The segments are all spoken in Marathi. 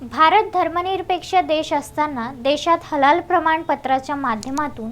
भारत धर्मनिरपेक्ष देश असताना देशात हलाल प्रमाणपत्राच्या माध्यमातून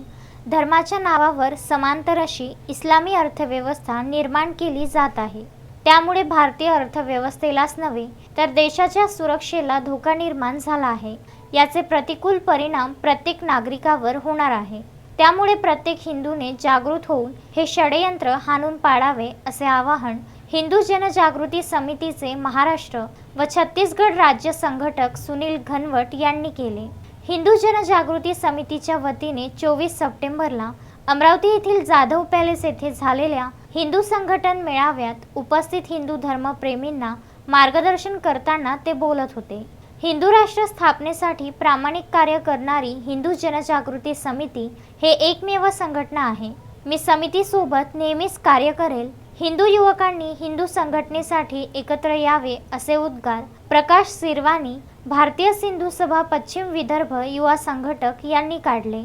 धर्माच्या नावावर समांतर अशी इस्लामी अर्थव्यवस्था निर्माण केली जात आहे. त्यामुळे भारतीय अर्थव्यवस्थेलाच नव्हे तर देशाच्या सुरक्षेला धोका निर्माण झाला आहे. याचे प्रतिकूल परिणाम प्रत्येक नागरिकावर होणार आहे. त्यामुळे प्रत्येक हिंदूने जागृत होऊन हे षडयंत्र हाणून पाडावे असे आवाहन हिंदू जनजागृती समितीचे महाराष्ट्र व छत्तीसगड राज्य संघटक सुनील घनवट यांनी केले. हिंदू जनजागृती समितीच्या वतीने चोवीस सप्टेंबरला अमरावती येथील जाधव पॅलेस येथे झालेल्या हिंदू संघटन मेळाव्यात उपस्थित हिंदू धर्मप्रेमींना मार्गदर्शन करताना ते बोलत होते. हिंदू राष्ट्र स्थापनेसाठी प्रामाणिक कार्य करणारी हिंदू जनजागृती समिती हे एकमेव संघटना आहे. मी समितीसोबत नेहमीच कार्य करेल हिंदू युवकांनी हिंदू संघटनेसाठी एकत्र यावे असे उद्गार प्रकाश सिरवानी भारतीय सिंधू सभा पश्चिम विदर्भ युवा संघटक यांनी काढले.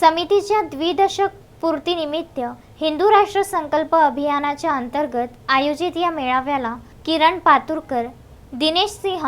समितीच्या द्विदशक पूर्तीनिमित्त हिंदू राष्ट्र संकल्प अभियानाच्या अंतर्गत आयोजित या मेळाव्याला किरण पातुरकर दिनेश सिंह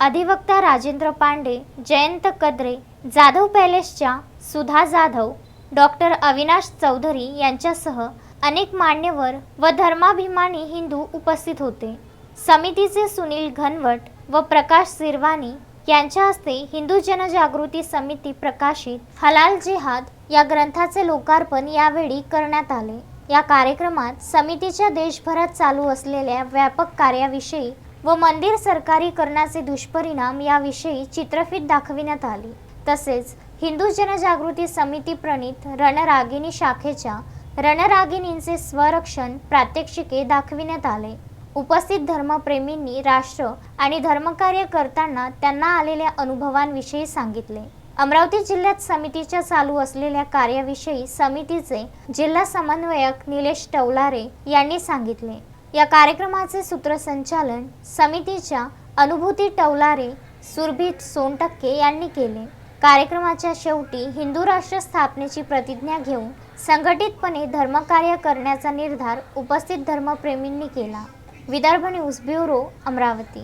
अधिवक्ता राजेंद्र पांडे जयंत कद्रे जाधव पॅलेसच्या सुधा जाधव डॉक्टर अविनाश चौधरी यांच्यासह अनेक मान्यवर व धर्माभिमानी हिंदू उपस्थित होते. समितीचे सुनील घनवट व प्रकाश सिरवानी यांच्या हस्ते हिंदू जनजागृती समिती प्रकाशित हलाल जिहाद या ग्रंथाचे लोकार्पण यावेळी करण्यात आले. या कार्यक्रमात समितीच्या देशभरात चालू असलेल्या व्यापक कार्याविषयी व मंदिर सरकारीकरणाचे दुष्परिणाम याविषयी चित्रफित दाखविण्यात आली. तसेच हिंदू जनजागृती समिती प्रणित रणरागिणी शाखेच्या रणरागिणींचे स्वरक्षण प्रात्यक्षिके दाखविण्यात आले. उपस्थित धर्मप्रेमींनी राष्ट्र आणि धर्मकार्य करताना त्यांना आलेल्या अनुभवांविषयी सांगितले. अमरावती जिल्ह्यात समितीच्या चालू असलेल्या कार्याविषयी समितीचे जिल्हा समन्वयक निलेश टवलारे यांनी सांगितले. या कार्यक्रमाचे सूत्रसंचालन समितीच्या अनुभूती टवलारे सुरभीत सोनटक्के यांनी केले. कार्यक्रमाच्या शेवटी हिंदू राष्ट्र स्थापनेची प्रतिज्ञा घेऊन संघटितपणे धर्मकार्य करण्याचा निर्धार उपस्थित धर्मप्रेमींनी केला. Vidarbha news bureau Amravati.